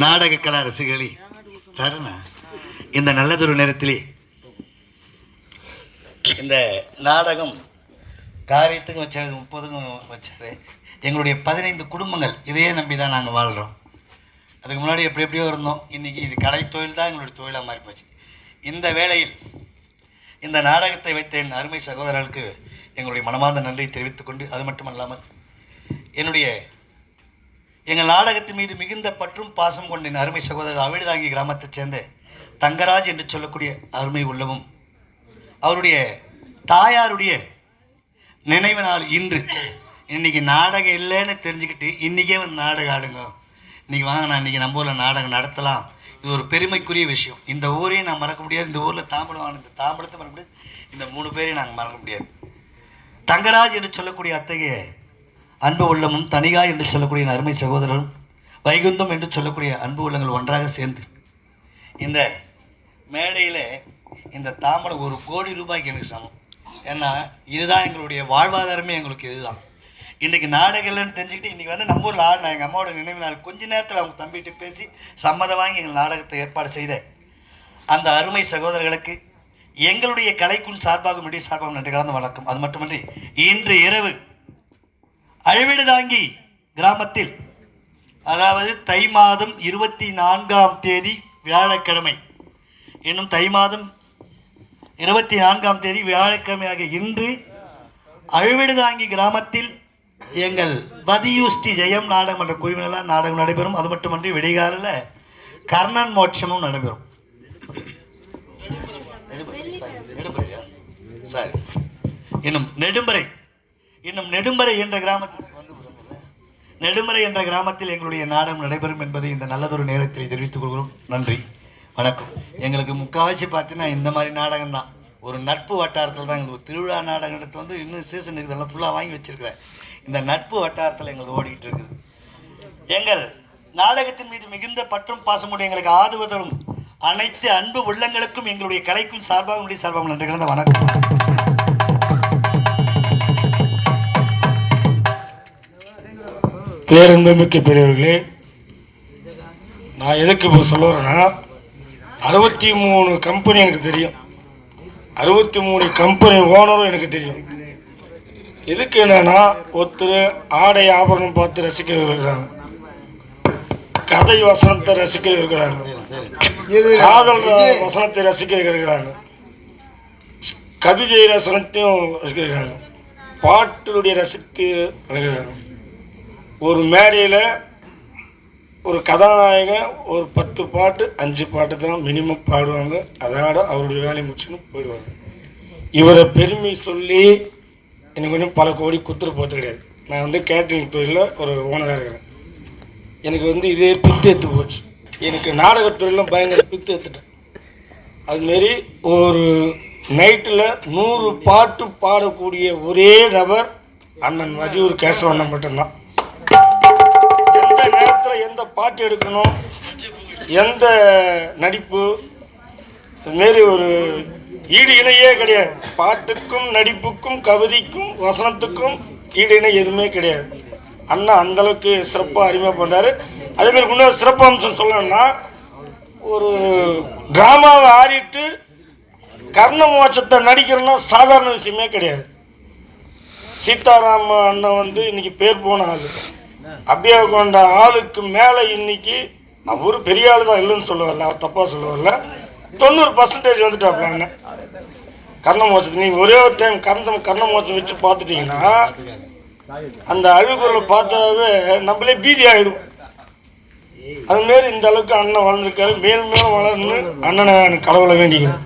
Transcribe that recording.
நாடக கலா ரசிகளி தருணா? இந்த நல்லதொரு நேரத்திலே இந்த நாடகம் காரியத்துக்கும் வச்சாரு முப்பதுக்கும் வச்சாரு. எங்களுடைய பதினைந்து குடும்பங்கள் இதையே நம்பி தான் நாங்கள் வாழ்கிறோம் அதுக்கு முன்னாடி எப்படி எப்படியோ இருந்தோம். இன்றைக்கி இது கலை தொழில் தான் எங்களுடைய தொழிலாக மாறி போச்சு இந்த வேளையில் இந்த நாடகத்தை வைத்த என் அருமை சகோதரர்களுக்கு எங்களுடைய மனமார்ந்த நன்றியை தெரிவித்துக்கொண்டு அது மட்டுமல்லாமல் என்னுடைய எங்கள் நாடகத்தின் மீது மிகுந்த பற்றும் பாசம் கொண்ட என் அருமை சகோதரர் அவிழ்தாங்கி கிராமத்தைச் சேர்ந்த தங்கராஜ் என்று சொல்லக்கூடிய அருமை உள்ளவும் அவருடைய தாயாருடைய நினைவு நாள் இன்று. இன்னைக்கு நாடகம் இல்லைன்னு தெரிஞ்சுக்கிட்டு இன்றைக்கே வந்து நாடகம் ஆடுங்க. இன்னைக்கு வாங்க நான் இன்றைக்கி நம்ம ஊரில் நாடகம் நடத்தலாம். இது ஒரு பெருமைக்குரிய விஷயம். இந்த ஊரையும் நான் மறக்க முடியாது. இந்த ஊரில் தாம்பலம் ஆன இந்த தாம்பலத்தை மறக்க முடியாது. இந்த மூணு பேரையும் நாங்கள் மறக்க முடியாது. தங்கராஜ் என்று சொல்லக்கூடிய அத்தகைய அன்பு உள்ளமும் தனிகா என்று சொல்லக்கூடிய அருமை சகோதரரும் வைகுந்தம் என்று சொல்லக்கூடிய அன்பு உள்ளங்கள் ஒன்றாக சேர்ந்து இந்த மேடையில் இந்த தாமரை ஒரு கோடி ரூபாய்க்கு எனக்கு சமம். ஏன்னா இதுதான் எங்களுடைய வாழ்வாதாரமே எங்களுக்கு இதுதான். இன்றைக்கி நாடகம் தெரிஞ்சுக்கிட்டு இன்றைக்கி வந்து நம்ம ஊரில் நான் எங்கள் அம்மாவோட நினைவு நாள் கொஞ்ச நேரத்தில் அவங்க தம்பிகிட்ட பேசி சம்மதம் வாங்கி எங்கள் நாடகத்தை ஏற்பாடு செய்த அந்த அருமை சகோதரர்களுக்கு எங்களுடைய கலைக்குள் சார்பாக முடிய சார்பாக நன்றி கலந்த வணக்கம். அது மட்டுமன்றி இன்று இரவு அழிவிடு தாங்கி கிராமத்தில். அதாவது தை மாதம் இருபத்தி நான்காம் தேதி வியாழக்கிழமை. இன்னும் தை மாதம் இருபத்தி நான்காம் தேதி வியாழக்கிழமையாக இன்று அழுவிடுதாங்கி கிராமத்தில் எங்கள் வதியுஷ்டி ஜெயம் நாடகம் என்ற குழுவினெல்லாம் நாடகம் நடைபெறும். அது மட்டுமன்றி விடிகாலில் கர்ணன் மோட்சமும் நடைபெறும். சாரி சரி. இன்னும் நெடும்பரை இன்னும் நெடும்பரை என்ற கிராமத்தில் நெடுமறை என்ற கிராமத்தில் எங்களுடைய நாடகம் நடைபெறும் என்பதை இந்த நல்லதொரு நேரத்தில் தெரிவித்துக் கொள்கிறோம். நன்றி. வணக்கம். எங்களுக்கு முக்கால்வாசி பார்த்தீங்கன்னா இந்த மாதிரி நாடகம் தான் ஒரு நட்பு வட்டாரத்தில் தான் எங்களுக்கு திருவிழா நாடகம் எடுத்து வந்து இன்னும் சீசனுக்கு இதெல்லாம் ஃபுல்லாக வாங்கி வச்சிருக்கிறேன். இந்த நட்பு வட்டாரத்தில் எங்களுக்கு ஓடிக்கிட்டு இருக்குது. எங்கள் நாடகத்தின் மீது மிகுந்த பற்றும் பாசமுடைய எங்களுக்கு ஆதரவு தரும் அனைத்து அன்பு உள்ளங்களுக்கும் எங்களுடைய கலைக்கும் சார்பாக முடிய சார்பாக நன்றி கலந்த வணக்கம். பேரன்புமிக்க பெரியவர்களே நான் எதுக்கு இப்போ சொல்ல வரேன்னா அறுபத்தி மூணு கம்பெனி எனக்கு தெரியும். அறுபத்தி மூணு கம்பெனி ஓனரும் எனக்கு தெரியும். எதுக்கு என்னன்னா ஒருத்தர் ஆடை ஆபரணம் பார்த்து ரசிக்கிறவர்கள் இருக்கிறாங்க. கதை வசனத்தை ரசிக்க இருக்கிறாங்க. காதல் வசனத்தை ரசிக்கிறவர்கள் இருக்கிறாங்க. கவிதை ரசனத்தையும் ரசிக்கிறாங்க பாட்டுடைய ரசித்து இருக்கிறாங்க. ஒரு மேடையில் ஒரு கதாநாயகன் ஒரு பத்து பாட்டு அஞ்சு பாட்டு தான் மினிமம் பாடுவாங்க. அதோட அவருடைய வேலையை முடிச்சுன்னு போயிடுவாங்க. இவரை பெருமை சொல்லி எனக்கு கொஞ்சம் பல கோடி குத்துரு போகிறது கிடையாது. நான் வந்து கேட்ரிங் தொழிலில் ஒரு ஓனராக இருக்கிறேன். எனக்கு வந்து இதே பித்து எடுத்து போச்சு. எனக்கு நாடகத் பயங்கர பித்து எடுத்துட்டேன். அதுமாரி ஒரு நைட்டில் நூறு பாட்டு பாடக்கூடிய ஒரே நபர் அண்ணன் மதியூர் கேசவண்ணன் மட்டும்தான். எந்த பாட்டு எடுக்கணும்? எந்த நடிப்பு? இதுமாரி ஒரு ஈடு இணையே கிடையாது. பாட்டுக்கும் நடிப்புக்கும் கவிதைக்கும் வசனத்துக்கும் ஈடு இணை எதுவுமே கிடையாது. அண்ணா அந்தளவுக்கு சிறப்பாக அறிமுகம் பண்ணார் அதேமாரி இன்னொரு சிறப்பு அம்சம் சொல்லணும்னா ஒரு ட்ராமாவை ஆடிட்டு கர்ண மோட்சத்தை நடிக்கிறதுனா சாதாரண விஷயமே கிடையாது. சீதாராம அண்ணன் வந்து இன்னைக்கு பேர் போன ஆளு. அப்படியே கொண்ட ஆளுக்கு மேலே இன்னைக்கு அவரு பெரிய ஆளு தான் இல்லைன்னு சொல்ல வரல அவர் தப்பாக சொல்ல வரல தொண்ணூறு பர்சன்டேஜ் வந்துட்டாப்ல கர்ண மோட்சத்தை நீங்கள் ஒரே ஒரு டைம் கர்ண கர்ண மோச்சம் வச்சு பார்த்துட்டீங்கன்னா அந்த அழுகுறலை பார்த்தாவே நம்மளே பீதி ஆகிடும் அதுமாரி இந்த அளவுக்கு அண்ணன் வளர்ந்துருக்காரு. மேலும் மேலும் வளரணும்னு அண்ணனை எனக்கு கடவுளை வேண்டிக்கிறேன்.